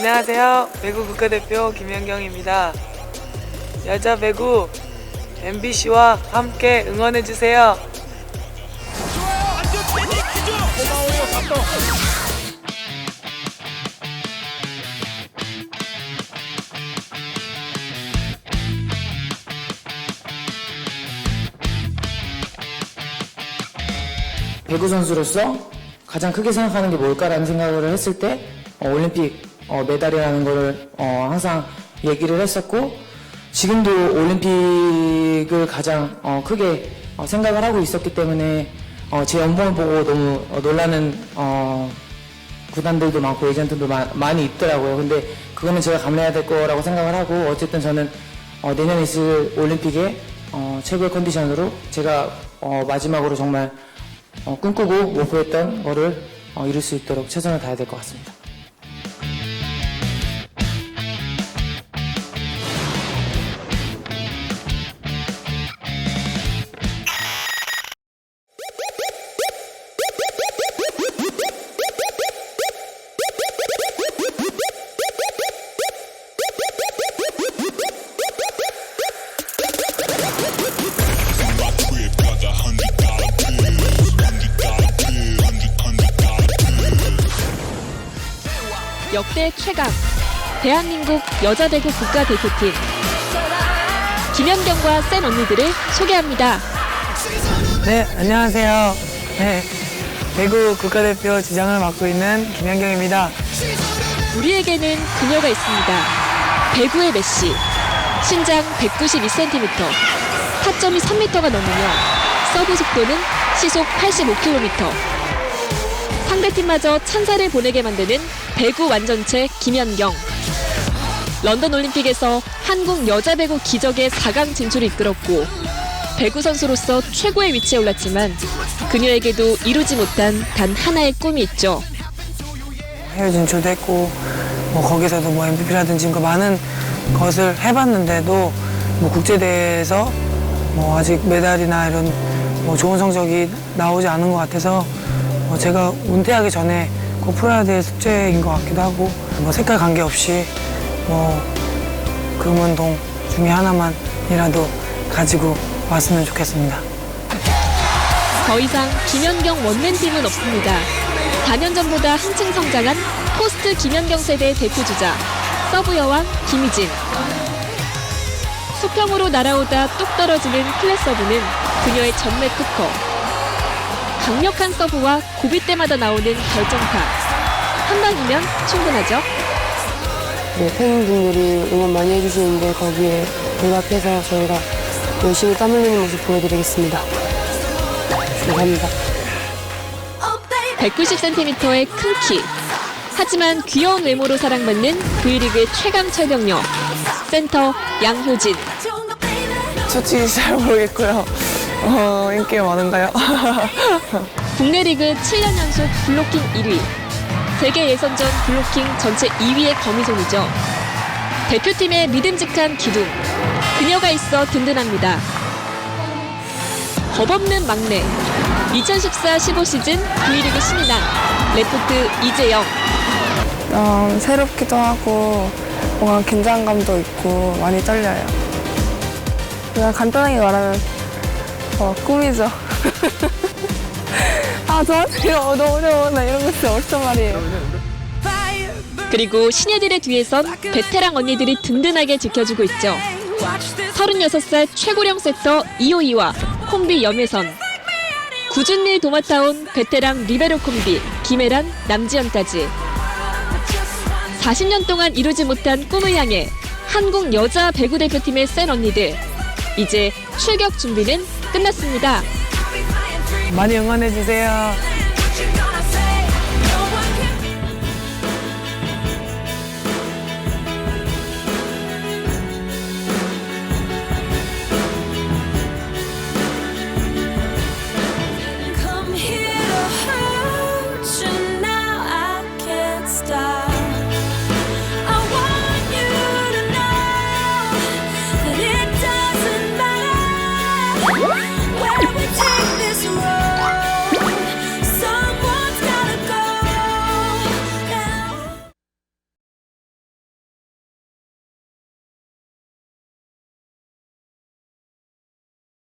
안녕하세요. 배구 국가대표 김연경입니다. 여자 배구 MBC와 함께 응원해 주세요. 좋아요. 때리기죠. 고마워요. 감동. 배구 선수로서 가장 크게 생각하는 게 뭘까라는 생각을 했을 때 어, 올림픽 어, 메달이라는 거를 어, 항상 얘기를 했었고 지금도 올림픽을 가장 어, 크게 어, 생각을 하고 있었기 때문에 어, 제 연봉을 보고 너무 어, 놀라는 어, 구단들도 많고 에이전트도 마- 많이 있더라고요. 근데 그거는 제가 감내해야 될 거라고 생각을 하고 어쨌든 저는 어, 내년에 있을 올림픽에 어, 최고의 컨디션으로 제가 어, 마지막으로 정말 어, 꿈꾸고 목표했던 거를 어, 이룰 수 있도록 최선을 다해야 될 것 같습니다. 역대 최강 대한민국 여자 배구 국가대표팀 김연경과 센 언니들을 소개합니다. 네, 안녕하세요. 네, 배구 국가대표 주장을 맡고 있는 김연경입니다. 우리에게는 그녀가 있습니다. 배구의 메시. 신장 192cm. 타점이 3m가 넘으며 서브 속도는 시속 85km. 상대팀마저 찬사를 보내게 만드는 배구 완전체 김연경. 런던 올림픽에서 한국 여자 배구 기적의 4강 진출을 이끌었고 배구 선수로서 최고의 위치에 올랐지만 그녀에게도 이루지 못한 단 하나의 꿈이 있죠. 해외 진출도 했고 뭐 거기서도 뭐 MVP라든지 그 많은 것을 해봤는데도 뭐 국제대회에서 뭐 아직 메달이나 이런 뭐 좋은 성적이 나오지 않은 것 같아서 뭐 제가 은퇴하기 전에 꼭 풀어야 될 숙제인 것 같기도 하고 뭐 색깔 관계없이 뭐 금은동 중에 하나만이라도 가지고 왔으면 좋겠습니다. 더 이상 김연경 원맨팀은 없습니다. 4년 전보다 한층 성장한 포스트 김연경 세대 대표 주자 서브 여왕 김희진. 수평으로 날아오다 뚝 떨어지는 플랫 서브는 그녀의 전매 특허. 강력한 서브와 고비 때마다 나오는 결정타. 한 방이면 충분하죠. 네, 팬분들이 응원 많이 해주시는데 거기에 보답해서 저희가 열심히 땀 흘리는 모습 보여드리겠습니다. 감사합니다. 190cm의 큰 키. 하지만 귀여운 외모로 사랑받는 V리그의 최강 철벽녀. 센터 양효진. 솔직히 잘 모르겠고요. 어, 인기가 많은가요? 국내 리그 7년 연속 블로킹 1위. 세계 예선전 블로킹 전체 2위의 거미손이죠. 대표팀의 믿음직한 기둥. 그녀가 있어 든든합니다. 겁없는 막내. 2014-15 시즌 V리그 신인왕. 레프트 이재영. 어, 새롭기도 하고 뭔가 긴장감도 있고 많이 떨려요. 그냥 간단하게 말하면 어, 꿈이죠. 아 저한테 너무 어려워. 나 이런 거 진짜 어렵단 말이에요. 그리고 신예들의 뒤에선 베테랑 언니들이 든든하게 지켜주고 있죠. 36살 최고령 세터 이호이와 콤비 염혜선. 굳은 일 도맡아온 베테랑 리베로 콤비 김혜란, 남지연까지. 40년 동안 이루지 못한 꿈을 향해 한국 여자 배구 대표팀의 센 언니들. 이제 출격 준비는 끝났습니다. 많이 응원해 주세요.